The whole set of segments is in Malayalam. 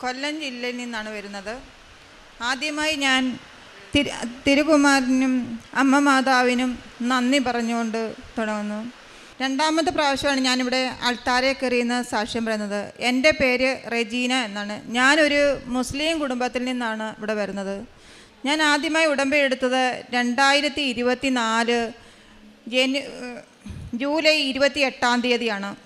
കൊല്ലം ജില്ലയിൽ നിന്നാണ് വരുന്നത്. ആദ്യമായി ഞാൻ തിരു തിരുകുമാരനും അമ്മ മാതാവിനും നന്ദി പറഞ്ഞുകൊണ്ട് തുടങ്ങുന്നു. രണ്ടാമത്തെ പ്രാവശ്യമാണ് ഞാനിവിടെ അൾത്താരെ കയറിയെന്ന് സാക്ഷ്യം പറയുന്നത്. എന്റെ പേര് റെജീന എന്നാണ്. ഞാനൊരു മുസ്ലിം കുടുംബത്തിൽ നിന്നാണ് ഇവിടെ വരുന്നത്. ഞാൻ ആദ്യമായി ഉടമ്പടി എടുത്തത് രണ്ടായിരത്തി ഇരുപത്തി നാല് ജനു ജൂലൈ ഇരുപത്തി എട്ടാം തീയതിയാണ്.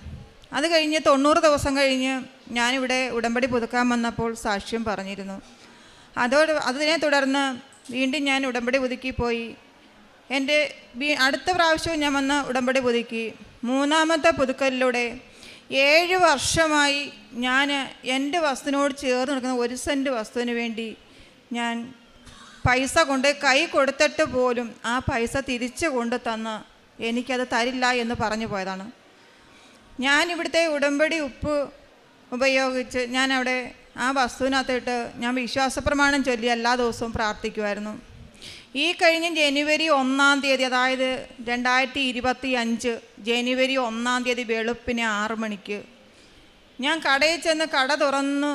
അത് കഴിഞ്ഞ് തൊണ്ണൂറ് ദിവസം കഴിഞ്ഞ് ഞാനിവിടെ ഉടമ്പടി പുതുക്കാൻ വന്നപ്പോൾ സാക്ഷ്യം പറഞ്ഞിരുന്നു. അതോട് അതിനെ തുടർന്ന് വീണ്ടും ഞാൻ ഉടമ്പടി പുതുക്കി പോയി. എന്റെ അടുത്ത പ്രാവശ്യവും ഞാൻ വന്ന് ഉടമ്പടി പുതുക്കി. മൂന്നാമത്തെ പുതുക്കലിലൂടെ ഏഴ് വർഷമായി ഞാൻ എന്റെ വസ്തുവിനോട് ചേർന്ന് നിൽക്കുന്ന ഒരു സെന്റ് വസ്തുവിന് വേണ്ടി ഞാൻ പൈസ കൊണ്ട് കൈ കൊടുത്തിട്ട് പോലും ആ പൈസ തിരിച്ചു കൊണ്ട് തന്ന് എനിക്കത് തരില്ല എന്ന് പറഞ്ഞു പോയതാണ്. ഞാൻ ഇവിടുത്തെ ഉടമ്പടി ഉപ്പ് ഉപയോഗിച്ച് ഞാൻ അവിടെ ആ വസ്തുവിനകത്തിട്ട് ഞാൻ വിശ്വാസപ്രമാണം ചൊല്ലി എല്ലാ ദിവസവും പ്രാർത്ഥിക്കുമായിരുന്നു ഈ കഴിഞ്ഞ ജനുവരി ഒന്നാം തീയതി അതായത് രണ്ടായിരത്തി ഇരുപത്തി അഞ്ച് ജനുവരി ഒന്നാം തീയതി വെളുപ്പിന് ആറു മണിക്ക് ഞാൻ കടയിൽ ചെന്ന് കട തുറന്ന്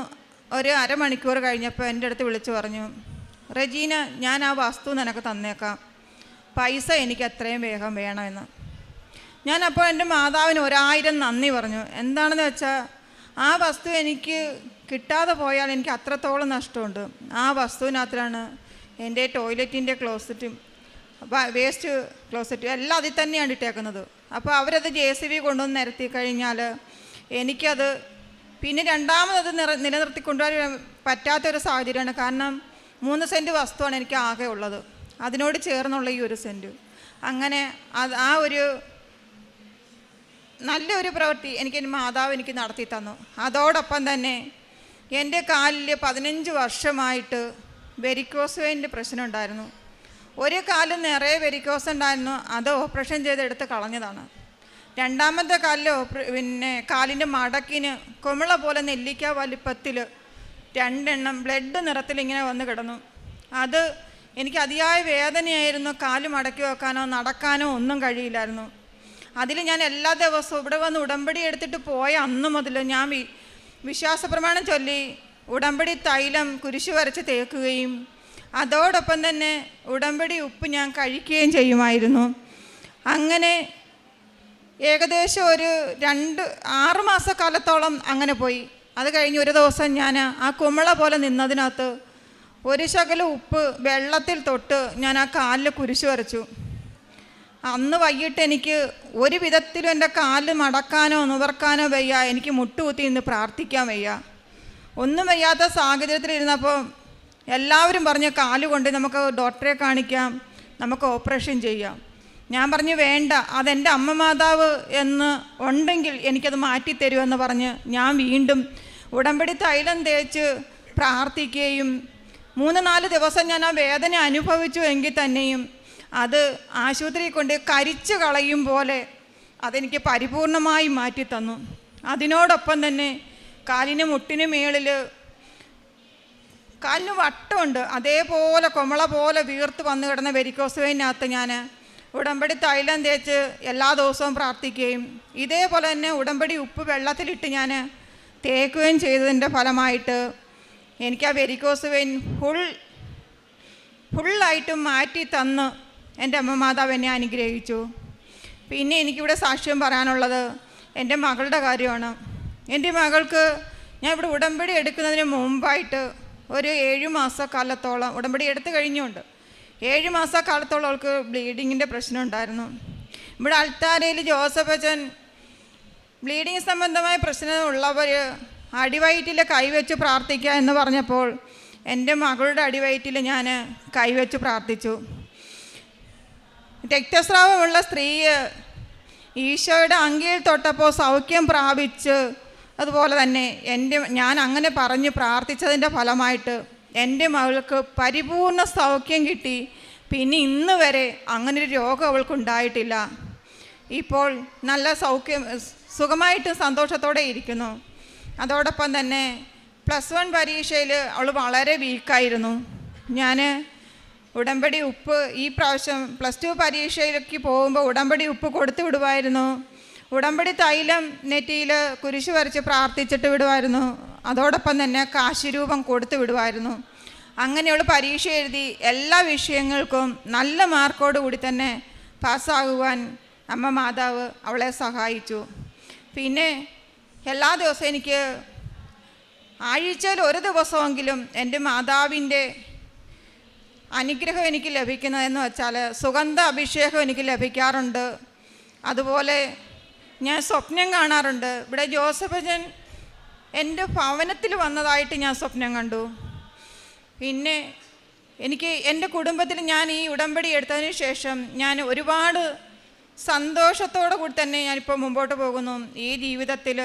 ഒരു അരമണിക്കൂർ കഴിഞ്ഞപ്പോൾ എന്റെ അടുത്ത് വിളിച്ചു പറഞ്ഞു റജീന ഞാൻ ആ വസ്തു നിനക്ക് തന്നേക്കാം. പൈസ എനിക്ക് എത്രയും വേഗം വേണമെന്ന്. ഞാൻ അപ്പോൾ എന്റെ മാതാവിന് ഒരായിരം നന്ദി പറഞ്ഞു. എന്താണെന്ന് വെച്ചാൽ ആ വസ്തു എനിക്ക് കിട്ടാതെ പോയാൽ എനിക്ക് അത്രത്തോളം നഷ്ടമുണ്ട്. ആ വസ്തുവിനകത്തിലാണ് എന്റെ ടോയ്ലറ്റിന്റെ ക്ലോസറ്റും വേസ്റ്റ് ക്ലോസറ്റും എല്ലാം അതിൽ തന്നെയാണ് ഇട്ടേക്കുന്നത്. അപ്പോൾ അവരത് ജെ സി ബി കൊണ്ടുവന്ന് നിരത്തി കഴിഞ്ഞാൽ എനിക്കത് പിന്നെ രണ്ടാമതത് നിറ നിലനിർത്തി കൊണ്ടുവരാൻ പറ്റാത്തൊരു സാഹചര്യമാണ്. കാരണം മൂന്ന് സെന്റ് വസ്തുവാണ് എനിക്ക് ആകെ ഉള്ളത്. അതിനോട് ചേർന്നുള്ള ഈ ഒരു സെന്റ്. അങ്ങനെ അത് ആ ഒരു നല്ലൊരു പ്രവൃത്തി എനിക്ക് എന്റെ മാതാവ് എനിക്ക് നടത്തി തന്നു. അതോടൊപ്പം തന്നെ എന്റെ കാലിൽ പതിനഞ്ച് വർഷമായിട്ട് വെരിക്കോസ് വെയിന്റെ പ്രശ്നം ഉണ്ടായിരുന്നു. ഒരു കാലിൽ നിറയെ വെരിക്കോസ് ഉണ്ടായിരുന്നു. അത് ഓപ്പറേഷൻ ചെയ്തെടുത്ത് കളഞ്ഞതാണ്. രണ്ടാമത്തെ കാലിൽ പിന്നെ കാലിന്റെ മടക്കിന് കുമിള പോലെ നെല്ലിക്ക വലിപ്പത്തിൽ രണ്ടെണ്ണം ബ്ലഡ് നിറത്തിൽ ഇങ്ങനെ വന്ന് കിടന്നു. അത് എനിക്ക് അതിയായ വേദനയായിരുന്നു. കാൽ മടക്കി വെക്കാനോ നടക്കാനോ ഒന്നും കഴിയില്ലായിരുന്നു. അതിൽ ഞാൻ എല്ലാ ദിവസവും ഇവിടെ വന്ന് ഉടമ്പടി എടുത്തിട്ട് പോയ അന്ന് മുതൽ ഞാൻ വി വിശ്വാസപ്രമാണം ചൊല്ലി ഉടമ്പടി തൈലം കുരിശു വരച്ച് തേക്കുകയും അതോടൊപ്പം തന്നെ ഉടമ്പടി ഉപ്പ് ഞാൻ കഴിക്കുകയും ചെയ്യുമായിരുന്നു. അങ്ങനെ ഏകദേശം ഒരു രണ്ട് ആറ് മാസക്കാലത്തോളം അങ്ങനെ പോയി. അത് കഴിഞ്ഞ് ഒരു ദിവസം ഞാൻ ആ കുമ്മള പോലെ നിന്നതിനകത്ത് ഒരു ശകലം ഉപ്പ് വെള്ളത്തിൽ തൊട്ട് ഞാൻ ആ കാലിൽ കുരിശു വരച്ചു. അന്ന് വൈകിട്ട് എനിക്ക് ഒരു വിധത്തിലും എന്റെ കാൽ മടക്കാനോ നിവർക്കാനോ വയ്യ. എനിക്ക് മുട്ടുകുത്തി ഇന്ന് പ്രാർത്ഥിക്കാൻ വയ്യ. ഒന്നും വയ്യാത്ത സാഹചര്യത്തിലിരുന്നപ്പോൾ എല്ലാവരും പറഞ്ഞു കാൽ കൊണ്ട് നമുക്ക് ഡോക്ടറെ കാണിക്കാം നമുക്ക് ഓപ്പറേഷൻ ചെയ്യാം. ഞാൻ പറഞ്ഞു വേണ്ട അതെന്റെ അമ്മ മാതാവ് എന്ന് ഉണ്ടെങ്കിൽ എനിക്കത് മാറ്റിത്തരുമെന്ന് പറഞ്ഞ് ഞാൻ വീണ്ടും ഉടമ്പടി തൈലം തേച്ച് പ്രാർത്ഥിക്കുകയും മൂന്ന് നാല് ദിവസം ഞാൻ ആ വേദന അനുഭവിച്ചു എങ്കിൽ തന്നെയും അത് ആശുപത്രിയിൽ കൊണ്ട് കരിച്ചു കളയും പോലെ അതെനിക്ക് പരിപൂർണമായി മാറ്റി തന്നു. അതിനോടൊപ്പം തന്നെ കാലിന് മുട്ടിന് മേളിൽ കാലിന് വട്ടമുണ്ട്. അതേപോലെ കൊമള പോലെ വീർത്ത് വന്നു കിടന്ന വെരിക്കോസ് വെയിനകത്ത് ഞാൻ ഉടമ്പടി തൈലം തേച്ച് എല്ലാ ദിവസവും പ്രാർത്ഥിക്കുകയും ഇതേപോലെ തന്നെ ഉടമ്പടി ഉപ്പ് വെള്ളത്തിലിട്ട് ഞാൻ തേക്കുകയും ചെയ്തതിന്റെ ഫലമായിട്ട് എനിക്ക് ആ വെരിക്കോസ് വെയിൻ ഫുൾ ഫുള്ളായിട്ടും മാറ്റി തന്ന് എന്റെ അമ്മ മാതാവ് എന്നെ അനുഗ്രഹിച്ചു. പിന്നെ എനിക്കിവിടെ സാക്ഷ്യം പറയാനുള്ളത് എന്റെ മകളുടെ കാര്യമാണ്. എന്റെ മകൾക്ക് ഞാൻ ഇവിടെ ഉടമ്പടി എടുക്കുന്നതിന് മുമ്പായിട്ട് ഒരു ഏഴ് മാസക്കാലത്തോളം ഉടമ്പടി എടുത്തു കഴിഞ്ഞുണ്ട് ഏഴ് മാസക്കാലത്തോളം അവൾക്ക് ബ്ലീഡിങ്ങിന്റെ പ്രശ്നം ഉണ്ടായിരുന്നു ഇവിടെ അൾത്താരയിൽ ജോസഫ് അച്ഛൻ ബ്ലീഡിങ് സംബന്ധമായ പ്രശ്നമുള്ളവർ അടിവയറ്റിൽ കൈവച്ച് പ്രാർത്ഥിക്കുക എന്ന് പറഞ്ഞപ്പോൾ എന്റെ മകളുടെ അടിവയറ്റിൽ ഞാൻ കൈവച്ച് പ്രാർത്ഥിച്ചു. രക്തസ്രാവമുള്ള സ്ത്രീ ഈശോയുടെ അങ്കിയിൽ തൊട്ടപ്പോൾ സൗഖ്യം പ്രാപിച്ച് അതുപോലെ തന്നെ എന്റെ ഞാൻ അങ്ങനെ പറഞ്ഞ് പ്രാർത്ഥിച്ചതിന്റെ ഫലമായിട്ട് എന്റെ മകൾക്ക് പരിപൂർണ സൗഖ്യം കിട്ടി. പിന്നെ ഇന്ന് വരെ അങ്ങനെ ഒരു രോഗം അവൾക്കുണ്ടായിട്ടില്ല ഇപ്പോൾ നല്ല സൗഖ്യം സുഖമായിട്ടും സന്തോഷത്തോടെ ഇരിക്കുന്നു. അതോടൊപ്പം തന്നെ പ്ലസ് വൺ പരീക്ഷയിൽ അവൾ വളരെ വീക്കായിരുന്നു ഞാൻ ഉടമ്പടി ഉപ്പ് ഈ പ്രാവശ്യം പ്ലസ് ടു പരീക്ഷയിലേക്ക് പോകുമ്പോൾ ഉടമ്പടി ഉപ്പ് കൊടുത്തു വിടുമായിരുന്നു ഉടമ്പടി തൈലം നെറ്റിയിൽ കുരിശ് വരച്ച് പ്രാർത്ഥിച്ചിട്ട് വിടുമായിരുന്നു അതോടൊപ്പം തന്നെ കാശിരൂപം കൊടുത്തു വിടുമായിരുന്നു അങ്ങനെയുള്ള പരീക്ഷ എഴുതി എല്ലാ വിഷയങ്ങൾക്കും നല്ല മാർക്കോട് കൂടി തന്നെ പാസ്സാകുവാൻ അമ്മ മാതാവ് അവളെ സഹായിച്ചു. പിന്നെ എല്ലാ ദിവസവും എനിക്ക് ആഴ്ചയിൽ ഒരു ദിവസമെങ്കിലും എന്റെ മാതാവിന്റെ അനുഗ്രഹം എനിക്ക് ലഭിക്കുന്നതെന്ന് വെച്ചാൽ സുഗന്ധ അഭിഷേകം എനിക്ക് ലഭിക്കാറുണ്ട്. അതുപോലെ ഞാൻ സ്വപ്നം കാണാറുണ്ട്. ഇവിടെ ജോസഫജൻ എന്റെ ഭവനത്തിൽ വന്നതായിട്ട് ഞാൻ സ്വപ്നം കണ്ടു. പിന്നെ എനിക്ക് എന്റെ കുടുംബത്തിൽ ഞാൻ ഈ ഉടമ്പടി എടുത്തതിന് ശേഷം ഞാൻ ഒരുപാട് സന്തോഷത്തോടു കൂടി തന്നെ ഞാനിപ്പോൾ മുമ്പോട്ട് പോകുന്നു. ഈ ജീവിതത്തിൽ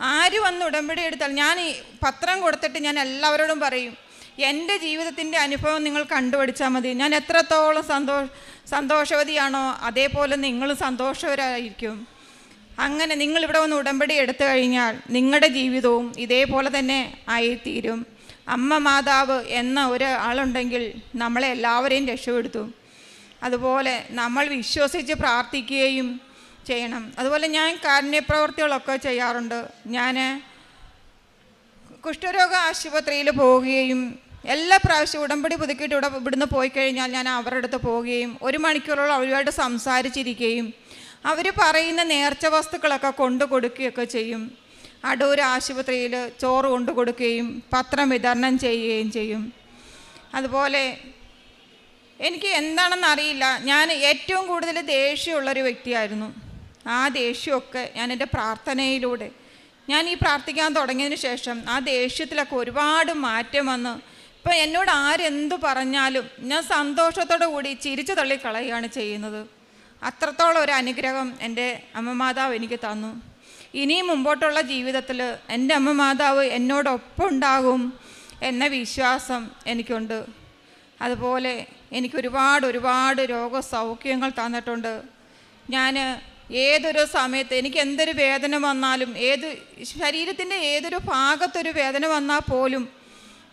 ആര് വന്ന് ഉടമ്പടി എടുത്താൽ ഞാൻ ഈ പത്രം കൊടുത്തിട്ട് ഞാൻ എല്ലാവരോടും പറയും എന്റെ ജീവിതത്തിന്റെ അനുഭവം നിങ്ങൾ കണ്ടുപഠിച്ചാൽ മതി. ഞാൻ എത്രത്തോളം സന്തോഷ സന്തോഷവതിയാണോ അതേപോലെ നിങ്ങൾ സന്തോഷവരായിരിക്കും. അങ്ങനെ നിങ്ങളിവിടെ ഒന്ന് ഉടമ്പടി എടുത്തു കഴിഞ്ഞാൽ നിങ്ങളുടെ ജീവിതവും ഇതേപോലെ തന്നെ ആയിത്തീരും. അമ്മ മാതാവ് എന്ന ഒരാളുണ്ടെങ്കിൽ നമ്മളെ എല്ലാവരെയും രക്ഷപ്പെടുത്തും. അതുപോലെ നമ്മൾ വിശ്വസിച്ച് പ്രാർത്ഥിക്കുകയും ചെയ്യണം. അതുപോലെ ഞാൻ കാരുണ്യപ്രവർത്തികളൊക്കെ ചെയ്യാറുണ്ട്. ഞാൻ കുഷ്ഠരോഗ ആശുപത്രിയിൽ പോവുകയും എല്ലാ പ്രാവശ്യവും ഉടമ്പടി പുതുക്കിയിട്ട് ഇവിടെ ഇവിടുന്ന് പോയി കഴിഞ്ഞാൽ ഞാൻ അവരുടെ അടുത്ത് പോവുകയും ഒരു മണിക്കൂറോളം അവരുമായിട്ട് സംസാരിച്ചിരിക്കുകയും അവർ പറയുന്ന നേർച്ച വസ്തുക്കളൊക്കെ കൊണ്ടു കൊടുക്കുകയൊക്കെ ചെയ്യും. അടൂർ ആശുപത്രിയിൽ ചോറ് കൊണ്ടു കൊടുക്കുകയും പത്രം വിതരണം ചെയ്യുകയും ചെയ്യും. അതുപോലെ എനിക്ക് എന്താണെന്ന് അറിയില്ല. ഞാൻ ഏറ്റവും കൂടുതൽ ദേഷ്യമുള്ളൊരു വ്യക്തിയായിരുന്നു. ആ ദേഷ്യമൊക്കെ ഞാൻ എന്റെ പ്രാർത്ഥനയിലൂടെ ഞാൻ ഈ പ്രാർത്ഥിക്കാൻ തുടങ്ങിയതിന് ശേഷം ആ ദേഷ്യത്തിലൊക്കെ ഒരുപാട് മാറ്റം വന്ന് ഇപ്പം എന്നോട് ആരെന്തു പറഞ്ഞാലും ഞാൻ സന്തോഷത്തോടു കൂടി ചിരിച്ചു തള്ളിക്കളയുകയാണ് ചെയ്യുന്നത്. അത്രത്തോളം ഒരു അനുഗ്രഹം എന്റെ അമ്മമാതാവ് എനിക്ക് തന്നു. ഇനിയും മുമ്പോട്ടുള്ള ജീവിതത്തിൽ എന്റെ അമ്മ മാതാവ് എന്നോടൊപ്പം ഉണ്ടാകും എന്ന വിശ്വാസം എനിക്കുണ്ട്. അതുപോലെ എനിക്ക് ഒരുപാട് ഒരുപാട് രോഗസൗഖ്യങ്ങൾ തന്നിട്ടുണ്ട്. ഞാൻ ഏതൊരു സമയത്ത് എനിക്ക് എന്തൊരു വേദന വന്നാലും ഏത് ശരീരത്തിന്റെ ഏതൊരു ഭാഗത്തൊരു വേദന വന്നാൽ പോലും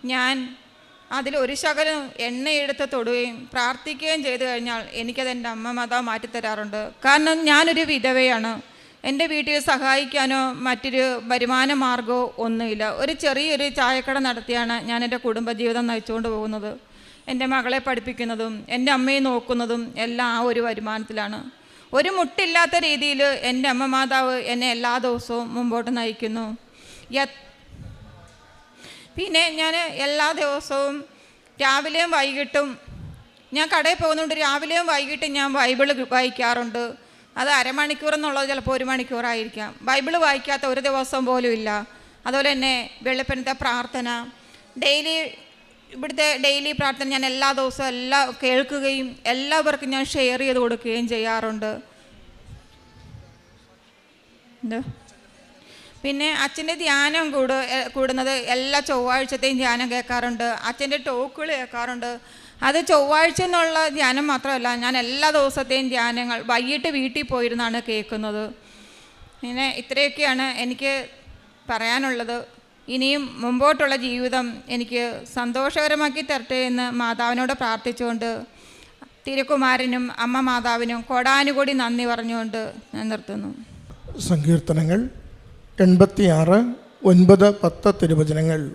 ഞാൻ അതിൽ ഒരു ശകലം എണ്ണയെടുത്ത് തൊടുകയും പ്രാർത്ഥിക്കുകയും ചെയ്തു കഴിഞ്ഞാൽ എനിക്കത് എന്റെ അമ്മ മാതാവ് മാറ്റിത്തരാറുണ്ട് കാരണം ഞാനൊരു വിധവയാണ്. എന്റെ വീട്ടിൽ സഹായിക്കാനോ മറ്റൊരു വരുമാന മാർഗമോ ഒന്നുമില്ല. ഒരു ചെറിയൊരു ചായക്കട നടത്തിയാണ് ഞാൻ എന്റെ കുടുംബജീവിതം നയിച്ചുകൊണ്ട് പോകുന്നത്. എന്റെ മകളെ പഠിപ്പിക്കുന്നതും എന്റെ അമ്മയെ നോക്കുന്നതും എല്ലാം ആ ഒരു വരുമാനത്തിലാണ്. ഒരു മുട്ടില്ലാത്ത രീതിയിൽ എന്റെ അമ്മ മാതാവ് എന്നെ എല്ലാ ദിവസവും മുമ്പോട്ട് നയിക്കുന്നു. പിന്നെ ഞാൻ എല്ലാ ദിവസവും രാവിലെയും വൈകിട്ടും ഞാൻ കടയിൽ പോകുന്നുണ്ട് രാവിലെയും വൈകിട്ടും ഞാൻ ബൈബിൾ വായിക്കാറുണ്ട്. അത് അരമണിക്കൂർ എന്നുള്ളത് ചിലപ്പോൾ ഒരു മണിക്കൂറായിരിക്കാം ബൈബിൾ വായിക്കാത്ത ഒരു ദിവസം പോലും ഇല്ല. അതുപോലെ തന്നെ വെളുപ്പിനത്തെ പ്രാർത്ഥന ഡെയിലി ഇവിടുത്തെ ഡെയിലി പ്രാർത്ഥന ഞാൻ എല്ലാ ദിവസവും എല്ലാ കേൾക്കുകയും എല്ലാവർക്കും ഞാൻ ഷെയർ ചെയ്ത് കൊടുക്കുകയും ചെയ്യാറുണ്ട്. എന്താ? പിന്നെ അച്ഛന്റെ ധ്യാനം കൂട് കൂടുന്നത് എല്ലാ ചൊവ്വാഴ്ചത്തെയും ധ്യാനം കേൾക്കാറുണ്ട്. അച്ഛന്റെ ടോക്കുകൾ കേൾക്കാറുണ്ട്. അത് ചൊവ്വാഴ്ച എന്നുള്ള ധ്യാനം മാത്രമല്ല ഞാൻ എല്ലാ ദിവസത്തെയും ധ്യാനങ്ങൾ വൈകിട്ട് വീട്ടിൽ പോയിരുന്നാണ് കേൾക്കുന്നത്. പിന്നെ ഇത്രയൊക്കെയാണ് എനിക്ക് പറയാനുള്ളത്. ഇനിയും മുമ്പോട്ടുള്ള ജീവിതം എനിക്ക് സന്തോഷകരമാക്കി തരട്ടെ എന്ന് മാതാവിനോട് പ്രാർത്ഥിച്ചുകൊണ്ട് തിരുക്കുമാരനും അമ്മ മാതാവിനും കോടാനുകൂടി നന്ദി പറഞ്ഞുകൊണ്ട് ഞാൻ നിർത്തുന്നു. സങ്കീർത്തനങ്ങൾ. എൺപത്തിയാറ് ഒൻപത് പത്ത് തിരുവചനങ്ങൾ.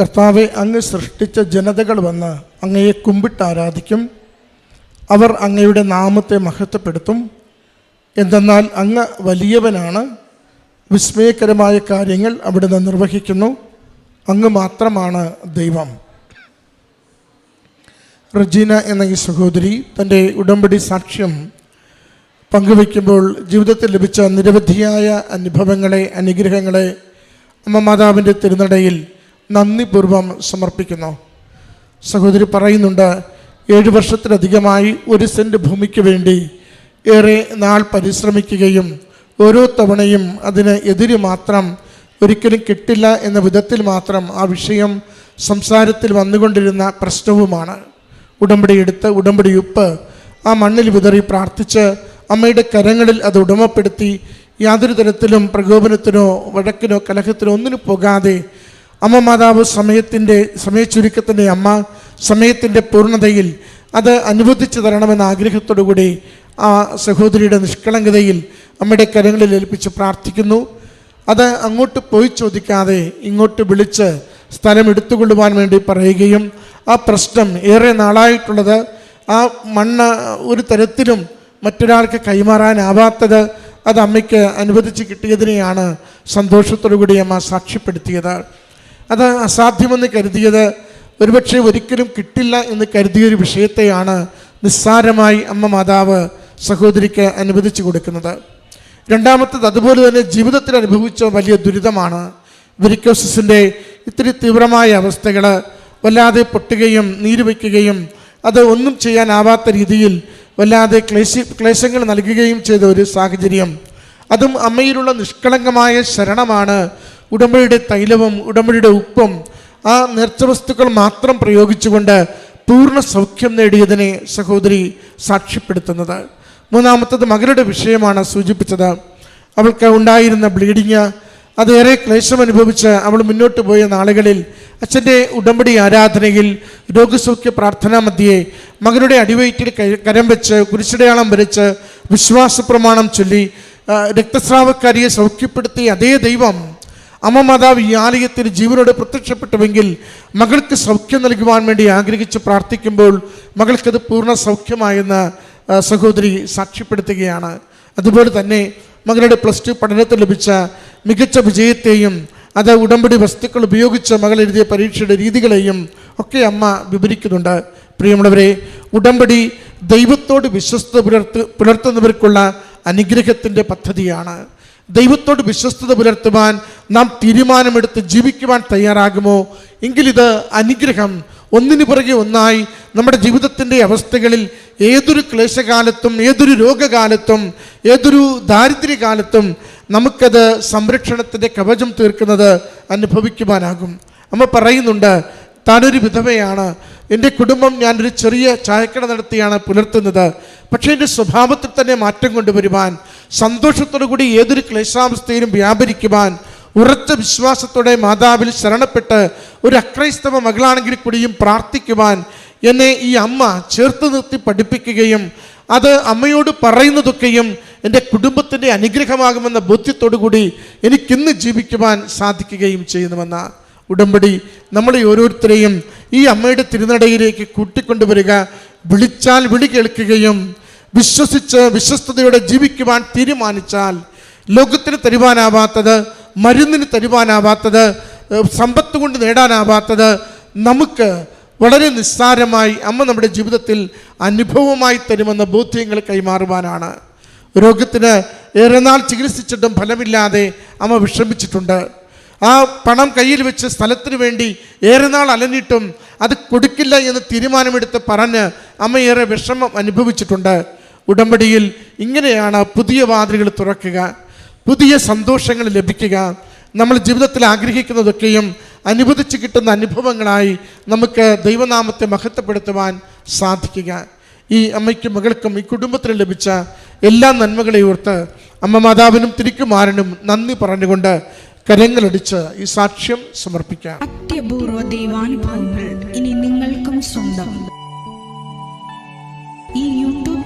കർത്താവെ അങ്ങ് സൃഷ്ടിച്ച ജനതകൾ വന്ന് അങ്ങയെ കുമ്പിട്ട് ആരാധിക്കും. അവർ അങ്ങയുടെ നാമത്തെ മഹത്വപ്പെടുത്തും. എന്തെന്നാൽ അങ്ങ് വലിയവനാണ്. വിസ്മയകരമായ കാര്യങ്ങൾ അവിടുന്ന് നിർവഹിക്കുന്നു. അങ്ങ് മാത്രമാണ് ദൈവം. റജീന എന്ന ഈ സഹോദരി തന്റെ ഉടമ്പടി സാക്ഷ്യം പങ്കുവയ്ക്കുമ്പോൾ ജീവിതത്തിൽ ലഭിച്ച നിരവധിയായ അനുഭവങ്ങളെ അനുഗ്രഹങ്ങളെ അമ്മ മാതാവിന്റെ തിരുനടയിൽ നന്ദിപൂർവം സമർപ്പിക്കുന്നു. സഹോദരി പറയുന്നുണ്ട് ഏഴു വർഷത്തിലധികമായി ഒരു സെന്റ് ഭൂമിക്ക് വേണ്ടി ഏറെ നാൾ പരിശ്രമിക്കുകയും ഓരോ തവണയും അതിന് എതിര് മാത്രം ഒരിക്കലും കിട്ടില്ല എന്ന വിധത്തിൽ മാത്രം ആ വിഷയം സംസാരത്തിൽ വന്നുകൊണ്ടിരുന്ന പ്രശ്നവുമാണ്. ഉടമ്പടി എടുത്ത് ഉടമ്പടി ഉപ്പ് ആ മണ്ണിൽ വിതറി പ്രാർത്ഥിച്ച് അമ്മയുടെ കരങ്ങളിൽ അത് ഉടമപ്പെടുത്തി യാതൊരു തരത്തിലും പ്രകോപനത്തിനോ വഴക്കിനോ കലഹത്തിനോ ഒന്നിനും പോകാതെ അമ്മ മാതാവ് സമയത്തിന്റെ സമയച്ചുരുക്കത്തിന്റെ അമ്മ സമയത്തിന്റെ പൂർണതയിൽ അത് അനുവദിച്ചു തരണമെന്ന ആഗ്രഹത്തോടു കൂടി ആ സഹോദരിയുടെ നിഷ്കളങ്കതയിൽ അമ്മയുടെ കരങ്ങളിൽ ഏൽപ്പിച്ച് പ്രാർത്ഥിക്കുന്നു. അത് അങ്ങോട്ട് പോയി ചോദിക്കാതെ ഇങ്ങോട്ട് വിളിച്ച് സ്ഥലം എടുത്തുകൊള്ളുവാൻ വേണ്ടി പറയുകയും ആ പ്രശ്നം ഏറെ നാളായിട്ടുള്ളത് ആ മണ്ണ് ഒരു തരത്തിലും മറ്റൊരാൾക്ക് കൈമാറാനാവാത്തത് അത് അമ്മയ്ക്ക് അനുവദിച്ച് കിട്ടിയതിനെയാണ് സന്തോഷത്തോടു കൂടി അമ്മ സാക്ഷ്യപ്പെടുത്തിയത്. അത് അസാധ്യമെന്ന് കരുതിയത് ഒരുപക്ഷെ ഒരിക്കലും കിട്ടില്ല എന്ന് കരുതിയൊരു വിഷയത്തെയാണ് നിസ്സാരമായി അമ്മ മാതാവ് സഹോദരിക്ക് അനുവദിച്ചു കൊടുക്കുന്നത്. രണ്ടാമത്തത് അതുപോലെ തന്നെ ജീവിതത്തിൽ അനുഭവിച്ച വലിയ ദുരിതമാണ്. വെരിക്കോസിന്റെ ഇത്തിരി തീവ്രമായ അവസ്ഥകൾ വല്ലാതെ പൊട്ടുകയും നീര് വയ്ക്കുകയും അത് ഒന്നും ചെയ്യാനാവാത്ത രീതിയിൽ വല്ലാതെ ക്ലേശി ക്ലേശങ്ങൾ നൽകുകയും ചെയ്ത ഒരു സാഹചര്യം. അതും അമ്മയിലുള്ള നിഷ്കളങ്കമായ ശരണമാണ് ഉടമ്പടിയുടെ തൈലവും ഉടമ്പടിയുടെ ഉപ്പും. ആ നേർച്ച വസ്തുക്കൾ മാത്രം പ്രയോഗിച്ചുകൊണ്ട് പൂർണ സൗഖ്യം നേടിയതിനെ സഹോദരി സാക്ഷ്യപ്പെടുത്തുന്നത്. മൂന്നാമത്തത് മകളുടെ വിഷയമാണ് സൂചിപ്പിച്ചത്. അവൾക്ക് ഉണ്ടായിരുന്ന ബ്ലീഡിങ് അതേറെ ക്ലേശം അനുഭവിച്ച് അവൾ മുന്നോട്ട് പോയ നാളുകളിൽ അച്ഛന്റെ ഉടമ്പടി ആരാധനയിൽ രോഗസൗഖ്യ പ്രാർത്ഥനാ മധ്യേ മകനുടെ അടിവയറ്റിൽ കരം വെച്ച് കുരിശടയാളം വരച്ച് വിശ്വാസ പ്രമാണം ചൊല്ലി രക്തസ്രാവക്കാരിയെ സൗഖ്യപ്പെടുത്തിയ അതേ ദൈവം അമ്മ മാതാവ് ഈ ആലയത്തിൽ ജീവനോട് പ്രത്യക്ഷപ്പെട്ടുവെങ്കിൽ മകൾക്ക് സൗഖ്യം നൽകുവാൻ വേണ്ടി ആഗ്രഹിച്ച് പ്രാർത്ഥിക്കുമ്പോൾ മകൾക്കത് പൂർണ സൗഖ്യമായെന്ന് സഹോദരി സാക്ഷ്യപ്പെടുത്തുകയാണ്. അതുപോലെ തന്നെ മകളുടെ പ്ലസ് ടു പഠനത്തിൽ ലഭിച്ച മികച്ച വിജയത്തെയും അത് ഉടമ്പടി വസ്തുക്കൾ ഉപയോഗിച്ച് മകൾ എഴുതിയ പരീക്ഷയുടെ രീതികളെയും ഒക്കെ അമ്മ വിവരിക്കുന്നുണ്ട്. പ്രിയമുള്ളവരെ ഉടമ്പടി ദൈവത്തോട് വിശ്വസ്ത പുലർത്ത് പുലർത്തുന്നവർക്കുള്ള അനുഗ്രഹത്തിന്റെ പദ്ധതിയാണ്. ദൈവത്തോട് വിശ്വസ്തത പുലർത്തുവാൻ നാം തീരുമാനമെടുത്ത് ജീവിക്കുവാൻ തയ്യാറാകുമോ? എങ്കിലിത് അനുഗ്രഹം ഒന്നിനു പുറകെ ഒന്നായി നമ്മുടെ ജീവിതത്തിന്റെ അവസ്ഥകളിൽ ഏതൊരു ക്ലേശകാലത്തും ഏതൊരു രോഗകാലത്തും ഏതൊരു ദാരിദ്ര്യകാലത്തും നമുക്കത് സംരക്ഷണത്തിന്റെ കവചം തീർക്കുന്നത് അനുഭവിക്കുവാനാകും. അമ്മ പറയുന്നുണ്ട് താനൊരു വിധവയാണ്. എന്റെ കുടുംബം ഞാനൊരു ചെറിയ ചായക്കട നടത്തിയാണ് പുലർത്തുന്നത്. പക്ഷേ എന്റെ സ്വഭാവത്തിൽ തന്നെ മാറ്റം കൊണ്ടുവരുവാൻ സന്തോഷത്തോടു കൂടി ഏതൊരു ക്ലേശാവസ്ഥയിലും വ്യാപരിക്കുവാൻ ഉറച്ച വിശ്വാസത്തോടെ മാതാവിൽ ശരണപ്പെട്ട് ഒരു അക്രൈസ്തവ മകളാണെങ്കിൽ കൂടിയും പ്രാർത്ഥിക്കുവാൻ എന്നെ ഈ അമ്മ ചേർത്ത് നിർത്തി പഠിപ്പിക്കുകയും അത് അമ്മയോട് പറയുന്നതൊക്കെയും എന്റെ കുടുംബത്തിന്റെ അനുഗ്രഹമാകുമെന്ന ബോധ്യത്തോടു കൂടി എനിക്കിന്ന് ജീവിക്കുവാൻ സാധിക്കുകയും ചെയ്യുന്നുവെന്ന ഉടമ്പടി നമ്മളെ ഓരോരുത്തരെയും ഈ അമ്മയുടെ തിരുനടയിലേക്ക് കൂട്ടിക്കൊണ്ടുവരിക വിളിച്ചാൽ വിളി കേൾക്കുകയും വിശ്വസിച്ച് വിശ്വസ്തയോടെ ജീവിക്കുവാൻ തീരുമാനിച്ചാൽ ലോകത്തിന് തരുവാനാവാത്തത് മരുന്നിന് തരുവാനാവാത്തത് സമ്പത്ത് കൊണ്ട് നേടാനാവാത്തത് നമുക്ക് വളരെ നിസ്സാരമായി അമ്മ നമ്മുടെ ജീവിതത്തിൽ അനുഭവമായി തരുമെന്ന ബോധ്യങ്ങൾ കൈമാറുവാനാണ്. രോഗത്തിന് ഏറെ നാൾ ചികിത്സിച്ചിട്ടും ഫലമില്ലാതെ അമ്മ വിഷമിച്ചിട്ടുണ്ട് ആ പണം കയ്യിൽ വെച്ച് സ്ഥലത്തിന് വേണ്ടി ഏറെ നാൾ അലഞ്ഞിട്ടും അത് കൊടുക്കില്ല എന്ന് തീരുമാനമെടുത്ത് പറഞ്ഞ് അമ്മ ഏറെ വിഷമം അനുഭവിച്ചിട്ടുണ്ട്. ഉടമ്പടിയിൽ ഇങ്ങനെയാണ് പുതിയ വാതിലുകൾ തുറക്കുക പുതിയ സന്തോഷങ്ങൾ ലഭിക്കുക. നമ്മൾ ജീവിതത്തിൽ ആഗ്രഹിക്കുന്നതൊക്കെയും അനുവദിച്ച് കിട്ടുന്ന അനുഭവങ്ങളായി നമുക്ക് ദൈവനാമത്തെ മഹത്വപ്പെടുത്തുവാൻ സാധിക്കുക. ഈ അമ്മയ്ക്കും മകൾക്കും ഈ കുടുംബത്തിന് ലഭിച്ച എല്ലാ നന്മകളെ ഓർത്ത് അമ്മ മാതാവിനും തിരിക്കുമാരനും നന്ദി പറഞ്ഞുകൊണ്ട് കരങ്ങളടിച്ച് ഈ സാക്ഷ്യം സമർപ്പിക്കാം. അത്യപൂർവ ദൈവാനുഭവങ്ങൾ ഇനി നിങ്ങൾക്കും സ്വന്തം. ഈ